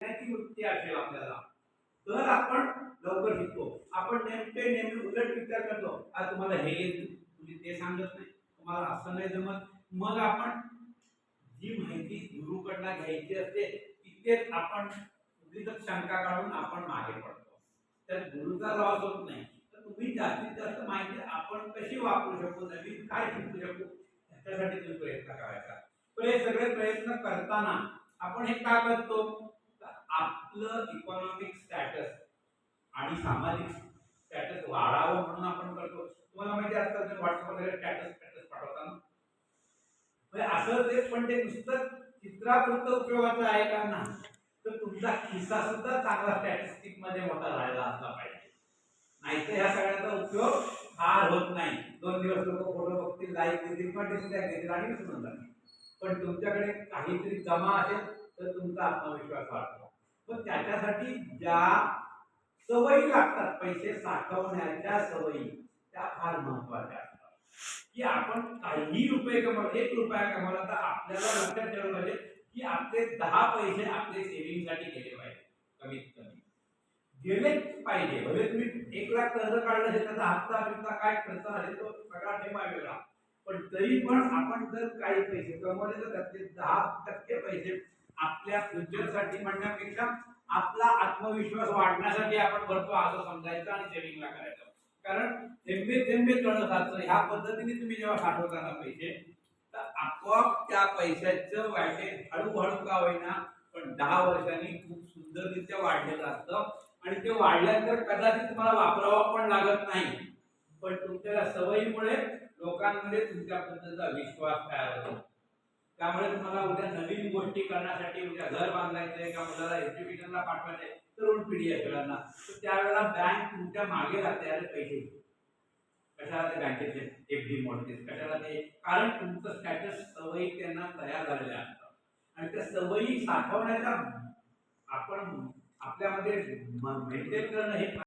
त्याची वृत्ती असेल आपल्याला. तर आपण लवकर शिकतो. आपण नेमके नेहमी उलट विचार करतो. आज तुम्हाला हे तुम्ही ते सांगत नाही. तुम्हाला असं नाही जमत. मग आपण जी माहिती गुरुकडनं घ्यायची असते तिथेच आपण उगीच शंका काढून आपण मागे पडतो. तर गुरुचा लॉस होत नाही. तर तुम्ही जास्तीत जास्त माहिती आपण कशी वापरू शकू? नवीन काय शिकू शकू? त्याच्यासाठी तुम्ही प्रयत्न करायचा. पण हे सगळे प्रयत्न करताना आपण हे का करतो? आपलं इकॉनॉमिक स्टॅटस आणि सामाजिक स्टॅटस वाढावं म्हणून आपण करतो. तुम्हाला माहिती असतं व्हॉट्सअप वगैरे स्टॅटस स्टॅटस पाठवताना म्हणजे असं ते पण ते नुसतं चित्रापुरतं उपयोगाचं आहे का? ना तर तुमचा खिस्सा सुद्धा चांगला स्टॅटिस्टिकमध्ये मोठा राहिला असला पाहिजे. नाहीतर ह्या सगळ्याचा उपयोग फार होत नाही. दोन दिवस लोक फोटो बघतील लाईक देतील पण डिस्लॅक देतील आणि विसरून जातील. पण तुमच्याकडे काहीतरी जमा असेल तर तुमचा आत्मविश्वास वाढतो. पण त्याच्यासाठी ज्या सवयी लागतात पैसे साठवण्याच्या सवयी त्या फार महत्त्वाच्या असतात. की आपण काही रुपये कमवले एक रुपया कमवला तर आपल्याला लक्षात ठेवलं पाहिजे की आपले दहा पैसे आपले सेव्हिंगसाठी गेले पाहिजे कमीत कमी. गेलेच पाहिजे. भले तुम्ही एक लाख कर्ज काढलं असेल त्याचा हप्ता बिप्ता काय खर्च आहे तो सगळा ठेवा वेगळा पण तरी पण आपण जर काही पैसे कमवले तर त्यातले दहा टक्के पैसे आपल्या फ्युचरसाठी म्हणण्यापेक्षा आपला आत्मविश्वास वाढण्यासाठी आपण भरतो असं समजायचं आणि सेव्हिंगला करायचं. कारण थेंबे थेंबे कळत साचतं ह्या पद्धतीने तुम्ही जेव्हा साठवता ना पैसे तर आपोआप त्या पैशाचं व्याटेज हळूहळू का होईना पण दहा वर्षांनी खूप सुंदररित्या वाढलेलं असतं. आणि ते वाढल्यानंतर कदाचित तुम्हाला वापरावं पण लागत नाही. पण तुमच्या सवयीमुळे लोकांमध्ये तुमच्याबद्दलचा विश्वास तयार होतो. त्यामुळे तुम्हाला उद्या नवीन गोष्टी करण्यासाठी उद्या घर बांधायचंय का मुलाला एज्युकेशनला पाठवायचंय तरुण पिढी आहे सगळ्यांना. तर त्यावेळेला बँक तुमच्या मागे राहते अरे पैसे कशाला ते बँकेचे एफ डी मॉडेल कशाला ते? कारण तुमचं स्टॅटस सवयी त्यांना तयार झालेल्या असतात. आणि त्या सवयी साठवण्याचा आपण आपल्यामध्ये मेंटेन करणं हे